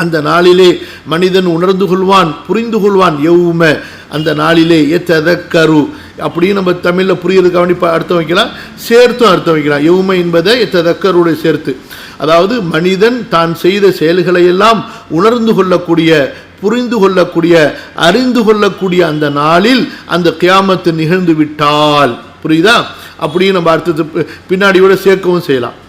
அந்த நாளிலே மனிதன் உணர்ந்து கொள்வான் புரிந்து கொள்வான் எவ்வும அந்த நாளிலே எத்ததக்கரு. அப்படின்னு நம்ம தமிழில் புரியுறது கவனிப்பா அர்த்தம் வைக்கலாம். சேர்த்தும் அர்த்தம் வைக்கலாம். எவ்வுமை என்பதை எத்ததக்கருடைய சேர்த்து. அதாவது மனிதன் தான் செய்த செயல்களை எல்லாம் உணர்ந்து கொள்ளக்கூடிய புரிந்து கொள்ளக்கூடிய அறிந்து கொள்ளக்கூடிய அந்த நாளில் அந்த கியாமத்து நிகழ்ந்து விட்டால். புரியுதா? அப்படின்னு நம்ம அர்த்தத்தை பின்னாடியோட பின்னாடி விட சேர்க்கவும் செய்யலாம்.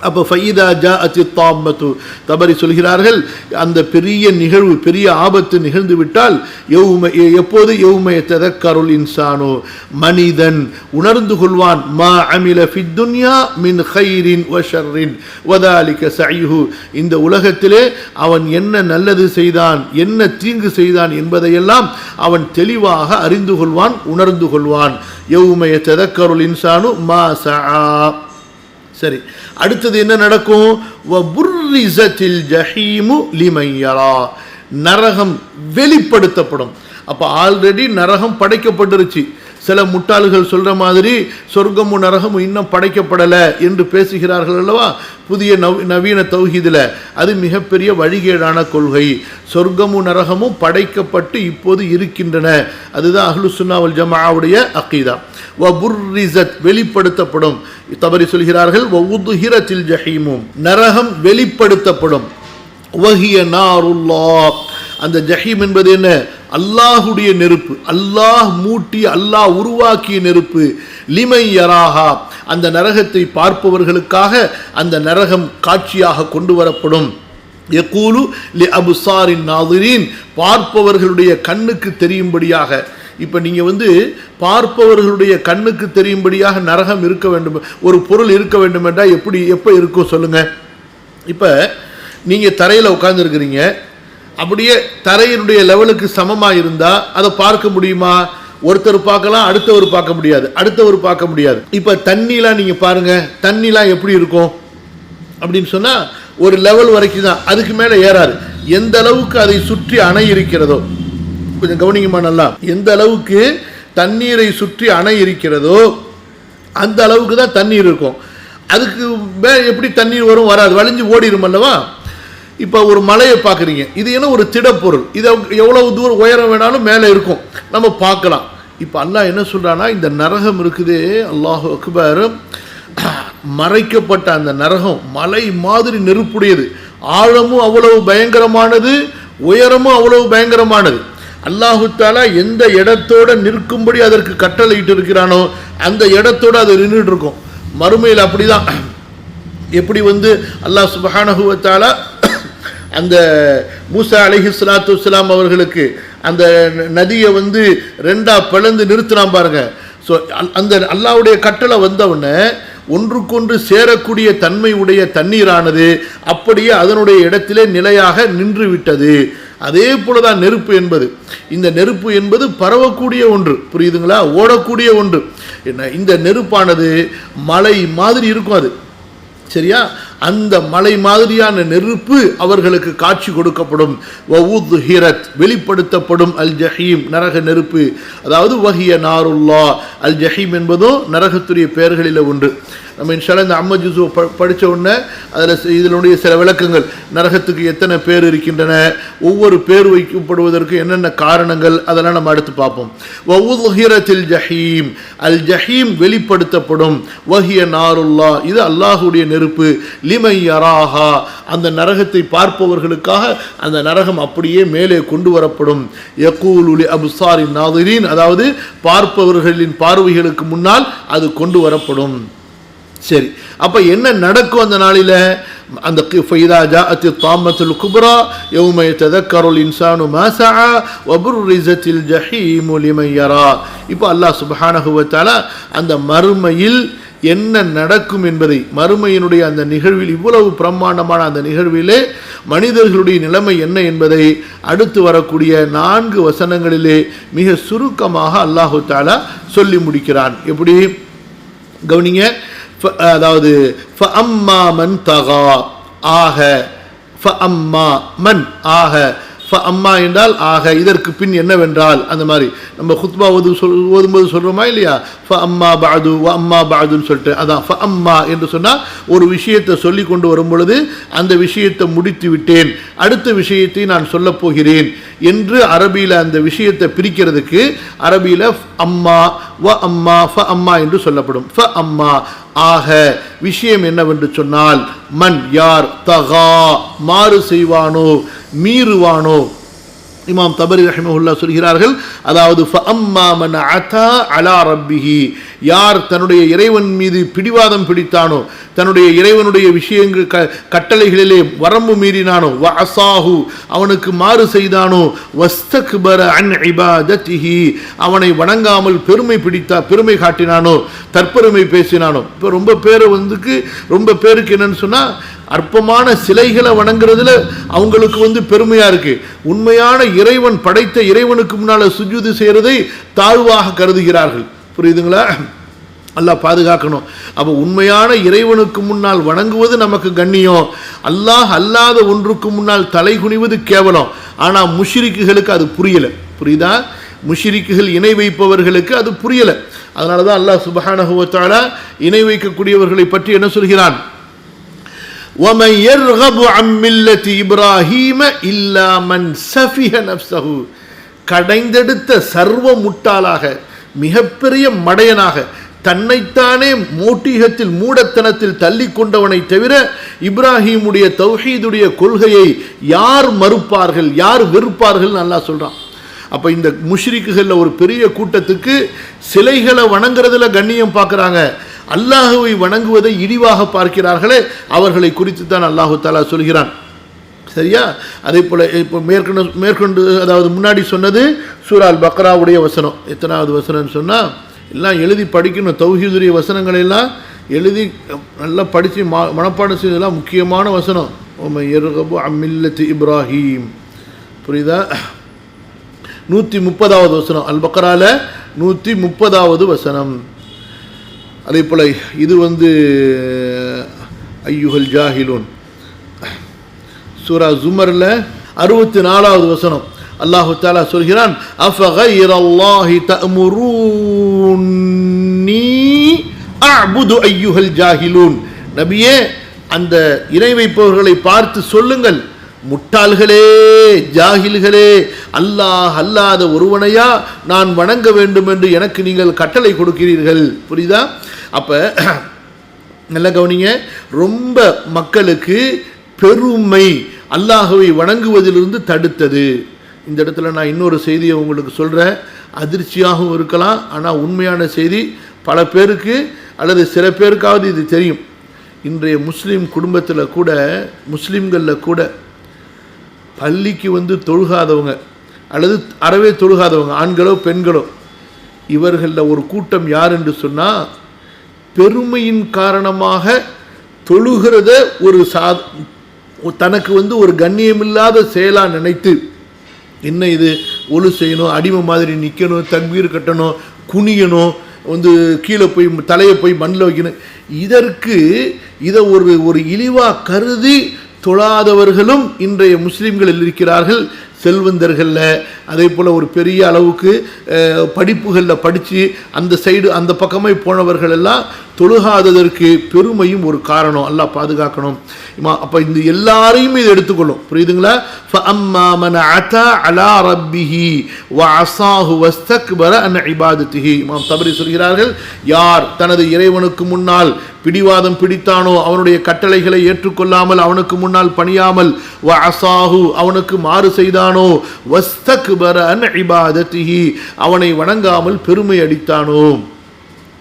அப்போ ஃபைதா ஜா அத்தி தாம்பத்து தபரி சொல்கிறார்கள் அந்த பெரிய நிகழ்வு பெரிய ஆபத்து நிகழ்ந்து விட்டால் எவ்மை எப்போது எவ்மை தெதக்கருள் இன்சானோ? மனிதன் உணர்ந்து கொள்வான் மா அமில ஃபித்துன்யா மின் ஹைரின் வஷர்ரின் வதாலிக்க சைஹு இந்த உலகத்திலே அவன் என்ன நல்லது செய்தான் என்ன தீங்கு செய்தான் என்பதையெல்லாம் அவன் தெளிவாக அறிந்து கொள்வான் உணர்ந்து கொள்வான். எவ்வுமைய தெதக்கருள் இன்சானு? மா சா சரி அடுத்தது என்ன நடக்கும்? புர்ரிசத்தில் ஜஹீமு லிமையரா நரகம் வெளிப்படுத்தப்படும். அப்போ ஆல்ரெடி நரகம் படைக்கப்பட்டுருச்சு. சில முட்டாள்கள் சொல்கிற மாதிரி சொர்க்கமும் நரகமும் இன்னும் படைக்கப்படலை என்று பேசுகிறார்கள் அல்லவா? புதிய நவ் நவீன தௌஹீதில். அது மிகப்பெரிய வழிகேடான கொள்கை. சொர்க்கமும் நரகமும் படைக்கப்பட்டு இப்போது இருக்கின்றன. அதுதான் அஹ்லு சுன்னாவல் ஜமாவுடைய அக்கீதா வபுர்ரிசத் வெளிப்படுத்தப்படும். தவறி சொல்கிறார்கள் வவுதுஹிரத்தில் ஜஹீமும். நரகம் வெளிப்படுத்தப்படும். வஹிய நாருல்லா அந்த ஜஹீம் என்பது என்ன? அல்லாஹுடைய நெருப்பு. அல்லாஹ் மூட்டி அல்லாஹ் உருவாக்கிய நெருப்பு. லிமை யராஹா. அந்த நரகத்தை பார்ப்பவர்களுக்காக அந்த நரகம் காட்சியாக கொண்டு வரப்படும். எக்கூலு லி அபுசாரின் நாதிரீன். பார்ப்பவர்களுடைய கண்ணுக்கு தெரியும்படியாக. இப்போ நீங்கள் வந்து பார்ப்பவர்களுடைய கண்ணுக்கு தெரியும்படியாக நரகம் இருக்க வேண்டும். ஒரு பொருள் இருக்க வேண்டும் என்றால் எப்படி எப்போ இருக்கும் சொல்லுங்கள் இப்போ நீங்கள் தரையில் உட்காந்துருக்கிறீங்க அப்படியே தரையினுடைய லெவலுக்கு சமமாக இருந்தால் அதை பார்க்க முடியுமா? ஒருத்தர் பார்க்கலாம் அடுத்தவர் பார்க்க முடியாது. அடுத்தவர் பார்க்க முடியாது. இப்போ தண்ணிலாம் நீங்கள் பாருங்கள் தண்ணிலாம் எப்படி இருக்கும்? அப்படின்னு சொன்னால் ஒரு லெவல் வரைக்கும் தான். அதுக்கு மேலே ஏறாது. எந்த அளவுக்கு அதை சுற்றி அணை இருக்கிறதோ கொஞ்சம் கவனிங்கம்மா நல்லா. எந்த அளவுக்கு தண்ணீரை சுற்றி அணை இருக்கிறதோ அந்த அளவுக்கு தான் தண்ணீர் இருக்கும். அதுக்கு மே எப்படி தண்ணீர் வரும் வராது. வழிஞ்சு ஓடிடும் அல்லவா? இப்போ ஒரு மலையை பார்க்குறீங்க. இது என்ன ஒரு திடப்பொருள்? இது எவ்வளவு தூரம் உயரம் வேணாலும் மேலே இருக்கும். நம்ம பார்க்கலாம். இப்போ அல்லாஹ் என்ன சொல்கிறான்னா இந்த நரகம் இருக்குது அல்லாஹ் அக்பர். மறைக்கப்பட்ட அந்த நரகம் மலை மாதிரி நெருப்புடையது. ஆழமும் அவ்வளவு பயங்கரமானது உயரமும் அவ்வளவு பயங்கரமானது. அல்லாஹு தாலா எந்த இடத்தோட நிற்கும்படி அதற்கு கட்டளையிட்டு இருக்கிறானோ அந்த இடத்தோட அது நின்றுட்டு இருக்கும். மறுமையில் அப்படிதான். எப்படி வந்து அல்லாஹ் சுபஹானஹு அந்த மூசா அலைஹி சலாத்து வலாம் அவர்களுக்கு அந்த ந- நதியை வந்து ரெண்டாக பிளந்து நிறுத்தினான் பாருங்க. ஸோ அந்த அல்லாவுடைய கட்டளை வந்தவுடனே ஒன்றுக்கொன்று சேரக்கூடிய தன்மை உடைய தண்ணீரானது அப்படியே அதனுடைய இடத்திலே நிலையாக நின்று விட்டது. அதே போலதான் நெருப்பு என்பது. இந்த நெருப்பு என்பது பரவக்கூடிய ஒன்று. புரியுதுங்களா? ஓடக்கூடிய ஒன்று. என்ன இந்த நெருப்பானது மலை மாதிரி இருக்கும் அது. சரியா? அந்த மலை மாதிரியான நெருப்பு அவர்களுக்கு காட்சி கொடுக்கப்படும். வவுத் ஹிரத் வெளிப்படுத்தப்படும் அல் ஜஹீம் நரக நெருப்பு. அதாவது வஹிய நாருல்லா. அல் ஜஹீம் என்பதும் நரகத்துடைய பெயர்களில் ஒன்று. நம்ம இன்ஷால்லா இந்த அம்ம ஜுசு ப படித்த உடனே அதில் இதனுடைய சில விளக்கங்கள். நரகத்துக்கு எத்தனை பேர் இருக்கின்றன ஒவ்வொரு பேர் வைக்கப்படுவதற்கு என்னென்ன காரணங்கள் அதெல்லாம் நம்ம அடுத்து பார்ப்போம். வவுதுஹிரத்தில் ஜஹீம். அல் ஜஹீம் வெளிப்படுத்தப்படும். வஹிய நாருல்லா இது அல்லாஹுடைய நெருப்பு. லிமை யராஹா. அந்த நரகத்தை பார்ப்பவர்களுக்காக அந்த நரகம் அப்படியே மேலே கொண்டு வரப்படும். யகூலுலி அபுசாரின் நாதிரின். அதாவது பார்ப்பவர்களின் பார்வைகளுக்கு முன்னால் அது கொண்டு வரப்படும். சரி. அப்போ என்ன நடக்கும் அந்த நாளில்? அந்த ஃபைதா ஜாஅத்தி தாமத்துல் குப்ரா யௌம ததக்கருள் இன்சானு மாசா வபுர் ரிசத்தில் ஜஹீமு லிமன் இப்போ அல்லாஹ் சுபஹானகுவத்தால அந்த மறுமையில் என்ன நடக்கும் என்பதை மறுமையினுடைய அந்த நிகழ்வில் இவ்வளவு பிரம்மாண்டமான அந்த நிகழ்விலே மனிதர்களுடைய நிலைமை என்ன என்பதை அடுத்து வரக்கூடிய நான்கு வசனங்களிலே மிக சுருக்கமாக அல்லாஹு தாலா சொல்லி முடிக்கிறான். எப்படி? கவனிங்க. ஃப- அதாவது அம்மா மன் தகா ஆக ஃப அம்மா மன் ஆக. ஃப அம்மா என்றால் ஆக இதற்கு பின் என்னவென்றால் அந்த மாதிரி. நம்ம குத்பா ஓது சொல் ஓதும்போது சொல்கிறோமா இல்லையா? ஃப அம்மா பாது வ அம்மா பாதுன்னு சொல்லிட்டு அதான் ஃப அம்மா என்று சொன்னால் ஒரு விஷயத்தை சொல்லி கொண்டு வரும் பொழுது அந்த விஷயத்தை முடித்து விட்டேன். அடுத்த விஷயத்தை நான் சொல்லப் போகிறேன் என்று அரபியில் அந்த விஷயத்தை பிரிக்கிறதுக்கு அரபியில் அம்மா வ அம்மா ஃப அம்மா என்று சொல்லப்படும். ஃப அம்மா ஆக விஷயம் என்னவென்று சொன்னால் மன் யார் தகா மாறு செய்வானோ மீறுவானோ இமாம் தபரி ரஹிமஹுல்லா சொல்கிறார்கள் அதாவது மன் அலா ரப்பிஹி. யார் தன்னுடைய இறைவன் மீது பிடிவாதம் பிடித்தானோ தன்னுடைய இறைவனுடைய விஷயங்கள் க கட்டளைகளிலே வரம்பு மீறினானோ வ அசாஹு அவனுக்கு மாறு செய்தானோ வஸ்தக்பர அன் இபாதத்திஹி. அவனை வணங்காமல் பெருமை பிடித்தா பெருமை காட்டினானோ தற்பெருமை பேசினானோ. இப்போ ரொம்ப பேரை வந்துக்கு ரொம்ப பேருக்கு என்னன்னு சொன்னால் அற்பமான சிலைகளை வணங்குறதுல அவங்களுக்கு வந்து பெருமையா இருக்கு. உண்மையான இறைவன் படைத்த இறைவனுக்கு முன்னால சுஜூது செய்யறதை தாழ்வாக கருதுகிறார்கள். புரியுதுங்களா? அல்லாஹ் பாதுகாக்கணும். அப்போ உண்மையான இறைவனுக்கு முன்னால் வணங்குவது நமக்கு கண்ணியம். அல்லாஹ் அல்லாத ஒன்றுக்கு முன்னால் தலை குனிவது கேவலம். ஆனால் முஷிரிக்குகளுக்கு அது புரியலை. புரியுதா? முஷிரிக்குகள் இணை வைப்பவர்களுக்கு அது புரியலை. அதனால தான் அல்லாஹ் சுபஹானஹுவத்தாலா இணை வைக்கக்கூடியவர்களை பற்றி என்ன சொல்கிறான்? ومن يرغب عن ملة إبراهيم إلا من سفه نفسه கடைந்தெடுத்த சர்வ முட்டாளாக மிகப்பெரிய மடையனாக தன்னைத்தானே மூட்டிகத்தில் மூடத்தனத்தில் தள்ளி கொண்டவனை தவிர இப்ராஹீமுடைய தௌஹீதுடைய கொள்கையை யார் மறுப்பார்கள் யார் வெறுப்பார்கள் நல்லா சொல்றான் அப்போ இந்த முஷ்ரிக்குகளில் ஒரு பெரிய கூட்டத்துக்கு சிலைகளை வணங்குறதுல கண்ணியம் பார்க்குறாங்க அல்லாஹுவை வணங்குவதை இழிவாக பார்க்கிறார்களே அவர்களை குறித்து தான் அல்லாஹு தாலா சொல்கிறான். சரியா? அதே போல் இப்போ மேற்கொண்டு மேற்கொண்டு அதாவது முன்னாடி சொன்னது சூரால் பக்ராவுடைய வசனம். எத்தனாவது வசனம்னு சொன்னால் எல்லாம் எழுதி படிக்கணும் தௌஹீதுரிய வசனங்கள் எல்லாம் எழுதி நல்லா படித்து மா மனப்பாடம் செய்ததெல்லாம் முக்கியமான வசனம். ஓம எருகபு அம்மில்லத்து இப்ராஹீம். புரியுதா? நூற்றி முப்பதாவது வசனம். அல் பக்ரால நூற்றி முப்பதாவது வசனம். அதே போல் இது வந்து ஐயுகல் ஜாஹிலூன். சூரா ஜுமரில் அறுபத்தி நாலாவது வசனம். அல்லாஹு தாலா சொல்கிறான் அஃபகைர் அல்லாஹி தமுரூனி அபுது ஐயுகல் ஜாஹிலூன். நபியே அந்த இணை வைப்பவர்களை பார்த்து சொல்லுங்கள். முட்டாள்களே ஜாகில்களே அல்லாஹ் அல்லாத ஒருவனையா நான் வணங்க வேண்டும் என்று எனக்கு நீங்கள் கட்டளை கொடுக்கிறீர்கள். புரியுதா? அப்போ நல்ல கவனிங்க. ரொம்ப மக்களுக்கு பெருமை அல்லாஹுவை வணங்குவதிலிருந்து தடுத்தது. இந்த இடத்துல நான் இன்னொரு செய்தியை உங்களுக்கு சொல்கிறேன் அதிர்ச்சியாகவும் இருக்கலாம். ஆனால் உண்மையான செய்தி பல பேருக்கு அல்லது சில பேருக்காவது இது தெரியும். இன்றைய முஸ்லீம் குடும்பத்தில் கூட முஸ்லீம்களில் கூட பள்ளிக்கு வந்து தொழுகாதவங்க அல்லது அறவே தொழுகாதவங்க ஆண்களோ பெண்களோ இவர்களில் ஒரு கூட்டம் யார் என்று சொன்னால் பெருமையின் காரணமாக தொழுகிறத ஒரு சா தனக்கு வந்து ஒரு கண்ணியமில்லாத செயலாக நினைத்து என்ன இது ஒழு செய்யணும் அடிமை மாதிரி நிற்கணும் தக்பீர் கட்டணும் குனியணும் வந்து கீழே போய் தலையை போய் மண்ணில் வைக்கணும். இதற்கு இதை ஒரு ஒரு இழிவாக கருதி தொழாதவர்களும் இன்றைய முஸ்லீம்களில் இருக்கிறார்கள். செல்வந்தர்களில் அதே போல் ஒரு பெரிய அளவுக்கு படிப்புகளில் படித்து அந்த சைடு அந்த பக்கமே போனவர்கள் எல்லாம் தொழுகாததற்கு பெருமையும் ஒரு காரணம். அல்லாஹ் பாதுகாக்கணும். அப்போ இந்த எல்லாரையும் இதை எடுத்துக்கொள்ளும். புரியுதுங்களா? அம்மா மன அத்தா அலா ரப்பிஹி வசாஹு வஸ்தக்பர அன் இபாதத்திஹி. இமாம் தபரி சொல்கிறார்கள் யார் தனது இறைவனுக்கு முன்னால் பிடிவாதம் பிடித்தானோ அவனுடைய கட்டளைகளை ஏற்றுக்கொள்ளாமல் அவனுக்கு முன்னால் பணியாமல் வ அசாஹு அவனுக்கு மாறு செய்தானோ வஸ்தக் வஸ்தக்பர அன் இபாதத்திஹி அவனை வணங்காமல் பெருமை அடித்தானோ.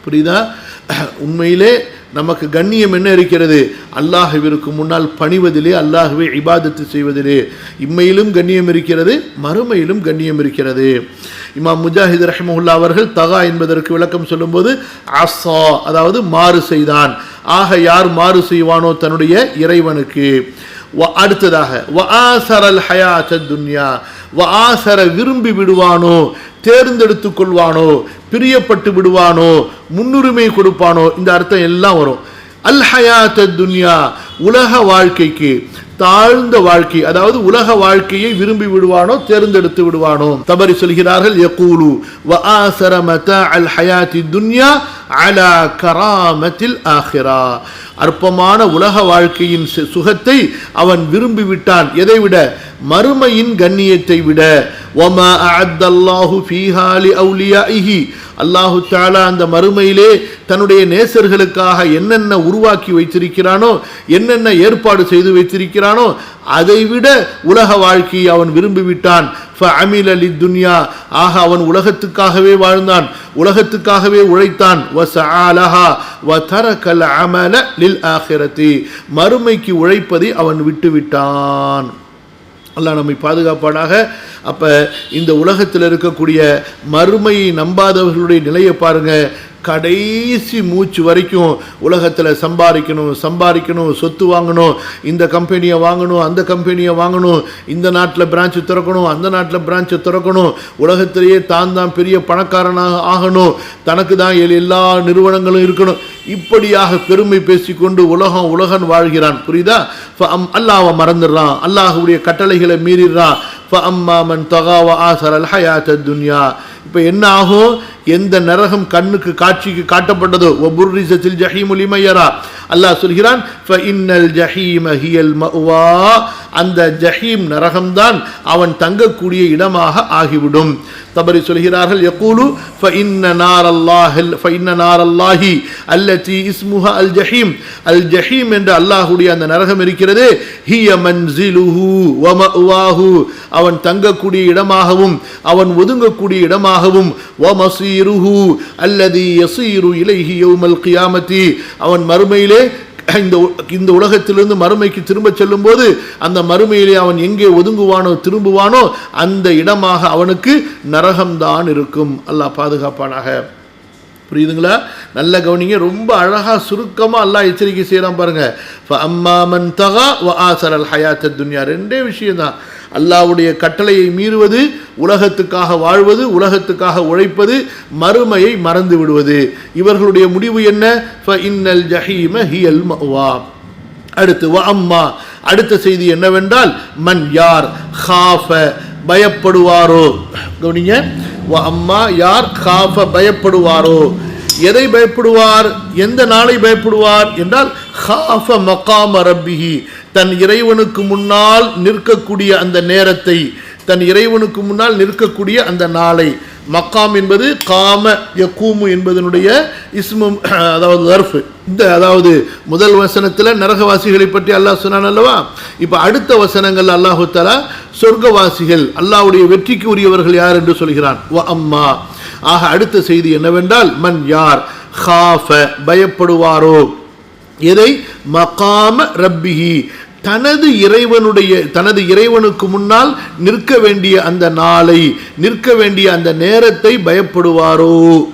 புரியுதா? உண்மையிலே நமக்கு கண்ணியம் என்ன இருக்கிறது? அல்லாஹுவிற்கு முன்னால் பணிவதிலே அல்லாஹுவை இபாதத்து செய்வதிலே. இம்மையிலும் கண்ணியம் இருக்கிறது மறுமையிலும் கண்ணியம் இருக்கிறது. இமாம் முஜாஹித் ரஹமுல்லா அவர்கள் தகா என்பதற்கு விளக்கம் சொல்லும்போது அசா அதாவது மாறு செய்தான். ஆக யார் மாறு செய்வானோ தன்னுடைய இறைவனுக்கு. அடுத்ததாக வ ஆசரல் ஹயாச்ச துன்யா வ ஆசர விரும்பி விடுவானோ தேர்ந்தெடுத்து கொள்வானோ பிரியப்பட்டு விடுவானோ முன்னுரிமை கொடுப்பானோ இந்த அர்த்தம் எல்லாம் வரும். அல் ஹயாத்த துன்யா உலக வாழ்க்கைக்கு தாழ்ந்த வாழ்க்கை அதாவது உலக வாழ்க்கையை விரும்பி விடுவானோ தேர்ந்தெடுத்து விடுவானோ. தபரி சொல்கிறார்கள் யகூலு வ ஆசர மதா அல் ஹயாத்தி துன்யா அலா கராமத்தில் ஆஹிரா. அற்பமான உலக வாழ்க்கையின் சு- சுகத்தை அவன் விரும்பி விட்டான். எதை விட? மறுமையின் கண்ணியத்தை விட ஒமா அல்லாஹு ஃபீஹாலி அவுலியாஹி அல்லாஹு தாலா அந்த மறுமையிலே தன்னுடைய நேசர்களுக்காக என்னென்ன உருவாக்கி வைத்திருக்கிறானோ என்னென்ன ஏற்பாடு செய்து வைத்திருக்கிறானோ அதைவிட உலக வாழ்க்கையை அவன் விரும்பிவிட்டான். அமில் அலி துன்யா ஆக அவன் உலகத்துக்காகவே வாழ்ந்தான். உலகத்துக்காகவே உழைத்தான். மறுமைக்கு உழைப்பதை அவன் விட்டுவிட்டான். அல்லாஹ் நம்மை பாதுகாப்பானாக. அப்போ இந்த உலகத்தில் இருக்கக்கூடிய மறுமையை நம்பாதவர்களுடைய நிலையை பாருங்கள் கடைசி மூச்சு வரைக்கும் உலகத்தில் சம்பாதிக்கணும் சம்பாதிக்கணும் சொத்து வாங்கணும் இந்த கம்பெனியை வாங்கணும் அந்த கம்பெனியை வாங்கணும் இந்த நாட்டில் பிரான்ச்சு திறக்கணும் அந்த நாட்டில் பிரான்ச்சை திறக்கணும். உலகத்திலேயே தான் தான் பெரிய பணக்காரனாக ஆகணும். தனக்கு தான் எல்லா நிறுவனங்களும் இருக்கணும். இப்படியாக பெருமை பேசிக்கொண்டு உலகம் உலகன் வாழ்கிறான். புரியுதா? அல்லாவை மறந்துடுறான் அல்லாஹுடைய கட்டளைகளை மீறிடுறான் ஃபஅம்மா மன் தகாவ ஆசர் அல் ஹயாத்த துன்யா. இப்போ என்ன ஆகும்? எந்த நரகம் கண்ணுக்கு காட்சிக்கு காட்டப்பட்டதோ ஒபுர்ரிசத்தில் ஜஹீமுல் இமையரா அல்லாஹ் சொல்கிறான் அந்த ஜஹீம் நரகம்தான் அவன் தங்கக்கூடிய இடமாக ஆகிவிடும். தபரி சொல்கிறார்கள் யகூலு அல்லாஹி அல்லி இஸ்முஹ இஸ்முஹா அல் ஜஹீம். அல் ஜஹீம் என்ற அல்லாஹுடைய அந்த நரகம் இருக்கிறது. ஹிய மன்சிலுஹு வ அவன் தங்கக்கூடிய இடமாகவும் அவன் ஒதுங்கக்கூடிய இடமாகவும் வ மசீருஹு யசீரு இலைஹி யௌமல் கியாமத்தி. அவன் மறுமையிலே இந்த உ- இந்த உலகத்திலிருந்து மறுமைக்கு திரும்ப செல்லும்போது அந்த மறுமையிலே அவன் எங்கே ஒதுங்குவானோ திரும்புவானோ அந்த இடமாக அவனுக்கு நரகம்தான் இருக்கும். அல்லாஹ் பாதுகாப்பானாக. புரியுதுங்களா? நல்ல கவனிங்க. ரொம்ப அழகாக சுருக்கமாக எல்லாம் எச்சரிக்கை செய்கிறான் பாருங்கள் அம்மா மன் தகா வ ஆசர் அல் ஹயாத்த துன்யா. ரெண்டே விஷயம் அல்லாவுடைய அல்லாஹ்வுடைய கட்டளையை மீறுவது உலகத்துக்காக வாழ்வது உலகத்துக்காக உழைப்பது மறுமையை மறந்து விடுவது. இவர்களுடைய முடிவு என்ன? ஃப இன்னல் ஜஹீம ஹியல் மஅவா. அடுத்து வ அம்மா. அடுத்த செய்தி என்னவென்றால் மன் யார் ஹாஃப பயப்படுவாரோ? கவனிங்க. வ அம்மா யார் ஹாஃப பயப்படுவாரோ? எதை பயப்படுவார்? எந்த நாளை பயப்படுவார்? என்றால் ஹாஃப மகாம ரப்பிஹி. தன் இறைவனுக்கு முன்னால் நிற்கக்கூடிய அந்த நேரத்தை தன் இறைவனுக்கு முன்னால் நிற்கக்கூடிய அந்த நாளை. மக்காம் என்பது காம யக்கூமு என்பதனுடைய இஸ்மம் அதாவது தர்ஃபு. இந்த அதாவது முதல் வசனத்தில் நரகவாசிகளை பற்றி அல்லாஹ் சொன்னான் அல்லவா? இப்போ அடுத்த வசனங்கள் அல்லாஹு தஆலா சொர்க்கவாசிகள் அல்லாஹ்வுடைய வெற்றிக்கு உரியவர்கள் யார் என்று சொல்கிறான். வ அம்மா. ஆக அடுத்த செய்தி என்னவென்றால் மன் யார்? ஹாஃப. பயப்படுவாரோ? எதை? மகாம ரப்பிஹி. தனது இறைவனுடைய தனது இறைவனுக்கு முன்னால் நிற்க வேண்டிய அந்த நாளை நிற்க வேண்டிய அந்த நேரத்தை பயப்படுவாரோ?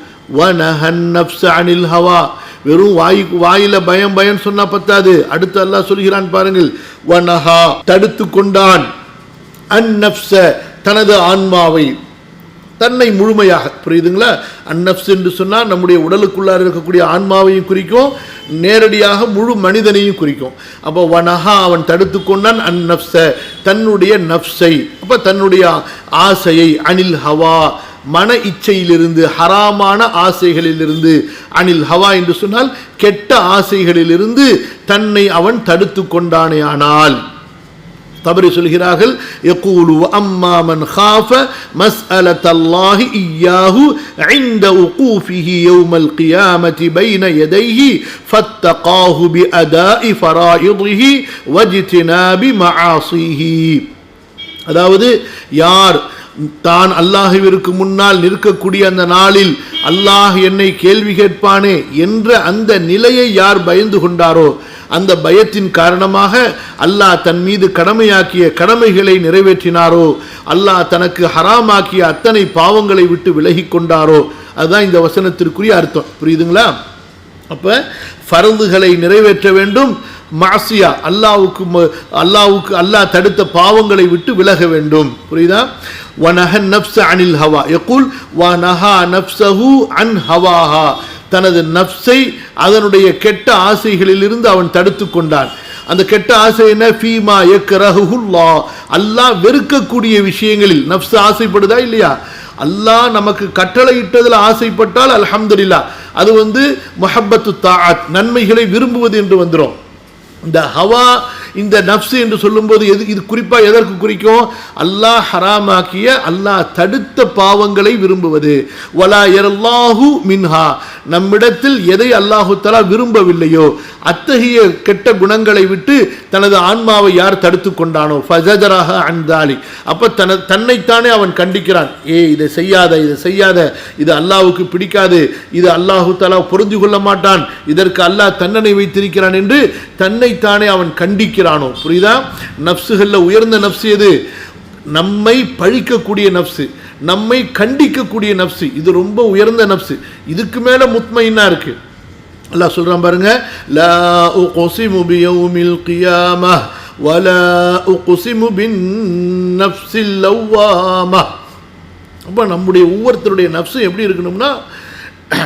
அனில் ஹவா. வெறும் வாய் வாயில பயம் பயம் சொன்னா பத்தாது. அடுத்து அல்லாஹ் சொல்கிறான் பாருங்கள். வனஹா. தடுத்து கொண்டான் அந்நப்ச தனது ஆன்மாவை. தன்னை முழுமையாக. புரியுதுங்களா? அந்நப்ஸ் என்று சொன்னால் நம்முடைய உடலுக்குள்ளார இருக்கக்கூடிய ஆன்மாவையும் குறிக்கும் நேரடியாக முழு மனிதனையும் குறிக்கும். அப்போ வனஹா அவன் தடுத்து கொண்டான் அந்நப்ச தன்னுடைய நப்சை அப்போ தன்னுடைய ஆசையை அனில் ஹவா மன இச்சையிலிருந்து ஹராமான ஆசைகளிலிருந்து அனில் ஹவா என்று சொன்னால் கெட்ட ஆசைகளிலிருந்து தன்னை அவன் தடுத்து கொண்டானே ஆனால் தபரி சொல்கிறார்கள் யகூலு அம்மா மன் خاف مسألة الله إياه عند وقوفه يوم القيامة بين يديه فاتقاه بأداء فرائضه واجتناب معاصيه அதாவது யார் தான் அல்லாஹுவிற்கு முன்னால் நிற்கக்கூடிய அந்த நாளில் அல்லாஹ் என்னை கேள்வி கேட்பானே என்ற அந்த நிலையை யார் பயந்து கொண்டாரோ அந்த பயத்தின் காரணமாக அல்லாஹ் தன் மீது கடமையாக்கிய கடமைகளை நிறைவேற்றினாரோ அல்லாஹ் தனக்கு ஹராமாக்கிய அத்தனை பாவங்களை விட்டு விலகி கொண்டாரோ அதுதான் இந்த வசனத்திற்குரிய அர்த்தம். புரியுதுங்களா? அப்ப ஃபரதுகளை நிறைவேற்ற வேண்டும் மாசியா அல்லாவுக்கு ம- அல்லாவுக்கு அல்லாஹ் தடுத்த பாவங்களை விட்டு விலக வேண்டும். புரியுதா? வனஹ நப்ச அனில் ஹவா. யகுல் வனஹா நப்சஹு அன் ஹவாஹா. தனது நஃப்ஸை அதனுடைய கெட்ட ஆசைகளிலிருந்து அவன் தடுத்து கொண்டான். அந்த கெட்ட ஆசை என்ன? ஃபீமா எக்ரஹுல்லா அல்லாஹ். வெறுக்கக்கூடிய விஷயங்களில் நப்ஸ் ஆசைப்படுதா இல்லையா? அல்லாஹ் நமக்கு கட்டளையிட்டதில் ஆசைப்பட்டால் அலமதுல்லா அது வந்து மொஹப்பத்து தாத் நன்மைகளை விரும்புவது என்று வந்துடும் இந்த ஹவா இந்த நஃப்ஸ் என்று சொல்லும்போது எது இது குறிப்பாக எதற்கு குறிக்கும்? அல்லாஹ் ஹராமாக்கிய அல்லாஹ் தடுத்த பாவங்களை விரும்புவது. வலா யரல்லாஹு மின்ஹா. நம்மிடத்தில் எதை அல்லாஹு தலா விரும்பவில்லையோ அத்தகைய கெட்ட குணங்களை விட்டு தனது ஆன்மாவை யார் தடுத்து கொண்டானோ? ஃபஜஜராக அன்தாலி அப்போ தன தன்னைத்தானே அவன் கண்டிக்கிறான். ஏ இதை செய்யாத இதை செய்யாத இது அல்லாஹுக்கு பிடிக்காது இது அல்லாஹு தலா பொருந்து கொள்ள மாட்டான் இதற்கு அல்லாஹ் தண்டனை வைத்திருக்கிறான் என்று தன்னைத்தானே அவன் கண்டிக்கிறான். புரியுதா? நப்சுகளில் உயர்ந்த நப்சு எது? நம்மை பழிக்கக்கூடிய நப்சு. நம்மை கண்டிக்கக்கூடிய நப்சு. இது ரொம்ப உயர்ந்த நப்சு. இதுக்கு மேல முத்மைனா இருக்கு. அல்லாஹ் சொல்றான் பாருங்க லா உக்ஸிமு பியௌமில் கியாமஹ் வலா உக்ஸிமு பின் நப்சில் லவ்வாமா. அப்போ நம்முடைய ஒவ்வொருத்தருடைய நப்சும் எப்படி இருக்கணும்னா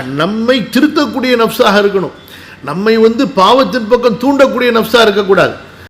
நம்மை திருத்தக்கூடிய நப்சாக இருக்கணும். நம்மை வந்து பாவத்தின் பக்கம் தூண்டக்கூடிய நப்சாக இருக்கக்கூடாது.